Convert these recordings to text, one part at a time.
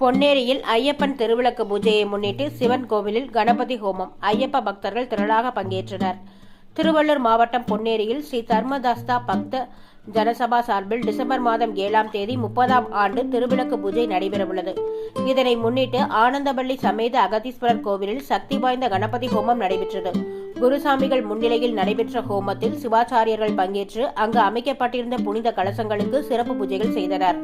பொன்னேரியில் ஐயப்பன் திருவிளக்கு பூஜையை முன்னிட்டு சிவன் கோவிலில் கணபதி ஹோமம். ஐயப்ப பக்தர்கள் திரளாக பங்கேற்றனர். திருவள்ளூர் மாவட்டம் பொன்னேரியில் ஸ்ரீ தர்மதாஸ்தா பக்த ஜனசபா சார்பில் டிசம்பர் மாதம் ஏழாம் தேதி முப்பதாம் ஆண்டு திருவிளக்கு பூஜை நடைபெறவுள்ளது. இதனை முன்னிட்டு ஆனந்தபள்ளி சமேத அகதீஸ்வரர் கோவிலில் சக்தி வாய்ந்த கணபதி ஹோமம் நடைபெற்றது. குருசாமிகள் முன்னிலையில் நடைபெற்ற ஹோமத்தில் சிவாச்சாரியர்கள் பங்கேற்று அங்கு அமைக்கப்பட்டிருந்த புனித கலசங்களுக்கு சிறப்பு பூஜைகள் செய்தனர்.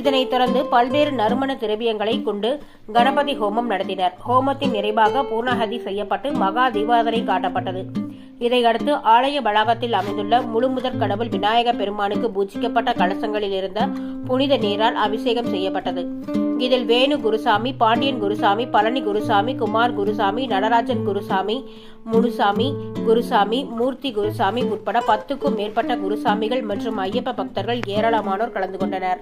இதனைத் தொடர்ந்து பல்வேறு நறுமண திரவியங்களை கொண்டு கணபதி ஹோமம் நடத்தினர். ஹோமத்தின் நிறைவாக பூர்ணஹதி செய்யப்பட்டு மகா தீபாதனை காட்டப்பட்டது. இதையடுத்து ஆலய வளாகத்தில் அமைந்துள்ள முழுமுதற் கடவுள் விநாயக பெருமானுக்கு பூஜிக்கப்பட்ட கலசங்களில் இருந்த புனித நீரால் அபிஷேகம் செய்யப்பட்டது. இதில் வேணு குருசாமி பாண்டியன் குருசாமி பழனி குருசாமி குமார் குருசாமி நடராஜன் குருசாமி முனுசாமி குருசாமி மூர்த்தி குருசாமி உட்பட பத்துக்கும் மேற்பட்ட குருசாமிகள் மற்றும் ஐயப்ப பக்தர்கள் ஏராளமானோர் கலந்து கொண்டனர்.